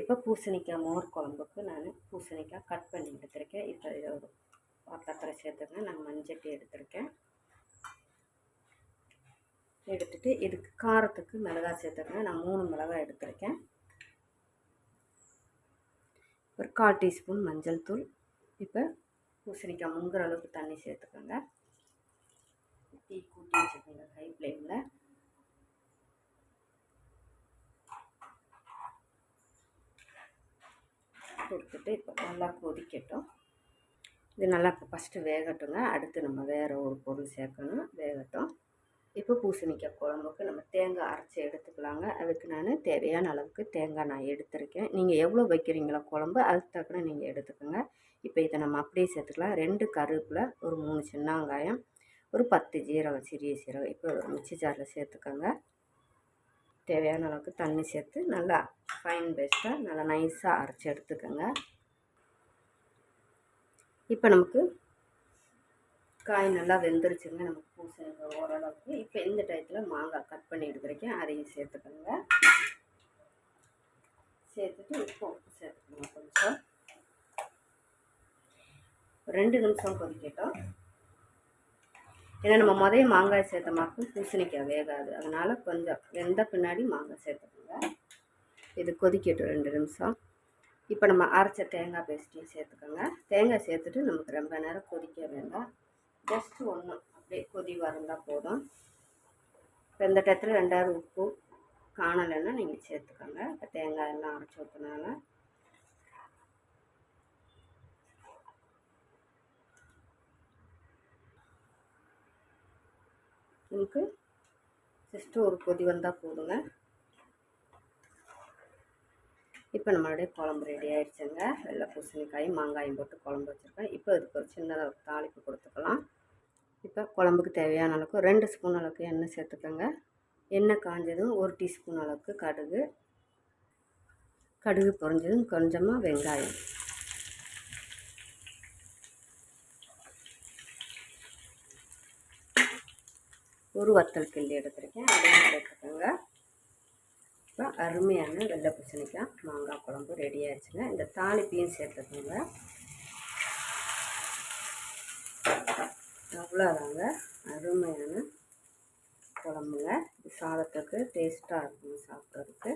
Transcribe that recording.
இப்போ பூசணிக்காய் மோர் குழம்புக்கு நான் பூசணிக்காய் கட் பண்ணி எடுத்திருக்கேன். இப்போ இதை ஒரு பாத்திரத்தில் சேர்த்துருக்கேன் நான் மஞ்சட்டி எடுத்திருக்கேன். எடுத்துகிட்டு இதுக்கு காரத்துக்கு மிளகாய் சேர்த்துருக்கேன் நான் மூணு மிளகாய் எடுத்திருக்கேன். ஒரு கால் டீஸ்பூன் மஞ்சள் தூள். இப்போ பூசணிக்காய் முங்குற அளவுக்கு தண்ணி சேர்த்துக்கோங்க. டீ கூட்டி வச்சுக்கோங்க ஹை ஃப்ளேமில் கொடுத்துட்டு இப்போ நல்லா கொதிக்கட்டும். இது நல்லா இப்போ ஃபஸ்ட்டு வேகட்டுங்க. அடுத்து நம்ம வேறு ஒரு பொருள் சேர்க்கணும். வேகட்டும். இப்போ பூசணிக்காய் குழம்புக்கு நம்ம தேங்காய் அரைச்சி எடுத்துக்கலாங்க. அதுக்கு நான் தேவையான அளவுக்கு தேங்காய் நான் எடுத்திருக்கேன். நீங்கள் எவ்வளோ வைக்கிறீங்களோ குழம்பு அதுக்கு தக்கன நீங்கள் எடுத்துக்கோங்க. இப்போ இதை நம்ம அப்படியே சேர்த்துக்கலாம். ரெண்டு கருவேப்பில் ஒரு மூணு சின்ன வெங்காயம் ஒரு பத்து ஜீரகம் சிறிய சீரகம். இப்போ ஒரு மிக்சி ஜாரில் சேர்த்துக்கோங்க. தேவையான அளவுக்கு தண்ணி சேர்த்து நல்லா ஃபைன் பேஸ்ட்டாக நல்லா நைஸாக அரைச்சி எடுத்துக்கோங்க. இப்போ நமக்கு காய் நல்லா வெந்துருச்சுங்க நமக்கு பூசணிக்காய் ஓரளவுக்கு இப்போ இந்த டயத்தில் மாங்காய் கட் பண்ணி எடுத்துருக்கேன் அதையும் சேர்த்துக்கோங்க. சேர்த்துட்டு உப்பு உப்பு சேர்த்துக்கோங்க கொஞ்சம். ரெண்டு நிமிஷம் கொதிக்கட்டும். ஏன்னா நம்ம முதல்ல மாங்காய் சேர்த்த மாக்கும் பூசணிக்காய் வேகாது. அதனால் கொஞ்சம் வெந்த பின்னாடி மாங்காய் சேர்த்துக்கோங்க. இது கொதிக்கட்டும் ரெண்டு நிமிஷம். இப்போ நம்ம அரைச்ச தேங்காய் பேஸ்ட்டையும் சேர்த்துக்கோங்க. தேங்காய் சேர்த்துட்டு நமக்கு ரொம்ப நேரம் கொதிக்க வேண்டாம். ஜஸ்ட்டு ஒன்று அப்படியே கொதி வரந்தால் போதும். இப்போ இந்த டயத்தில் ரெண்டாவது உப்பு காணலைன்னா நீங்கள் சேர்த்துக்கோங்க. இப்போ தேங்காய் எல்லாம் அரைச்சி ஊற்றினால நமக்கு ஜஸ்ட்டு ஒரு கொதி வந்தால் போதுங்க. இப்போ நம்மளுடைய குழம்பு ரெடி ஆயிடுச்சுங்க. வெள்ளை பூசணிக்காயும் மாங்காயும் போட்டு குழம்பு வச்சுருக்கேன். இப்போ இதுக்கு ஒரு சின்னதாக தாளிப்பு கொடுத்துக்கலாம். இப்போ குழம்புக்கு தேவையான அளவுக்கு ரெண்டு ஸ்பூன் அளவுக்கு எண்ணெய் சேர்த்துக்கோங்க. எண்ணெய் காஞ்சதும் ஒரு டீஸ்பூன் அளவுக்கு கடுகு. கடுகு பொறிஞ்சதும் கொஞ்சமாக வெங்காயம். ஒரு வத்தல் கிள்ளி எடுத்துருக்கேன். அதையும் சேர்த்துக்கோங்க இப்போ அருமையான வெள்ளை பூசணிக்காய் மாங்காய் குழம்பு ரெடி ஆயிடுச்சுங்க. இந்த தாளிப்பையும் சேர்த்துக்கோங்க. அவ்வளோதாங்க. அருமையான குழம்புங்க. சாதத்துக்கு டேஸ்ட்டாக இருக்கும் சாப்பிட்றதுக்கு.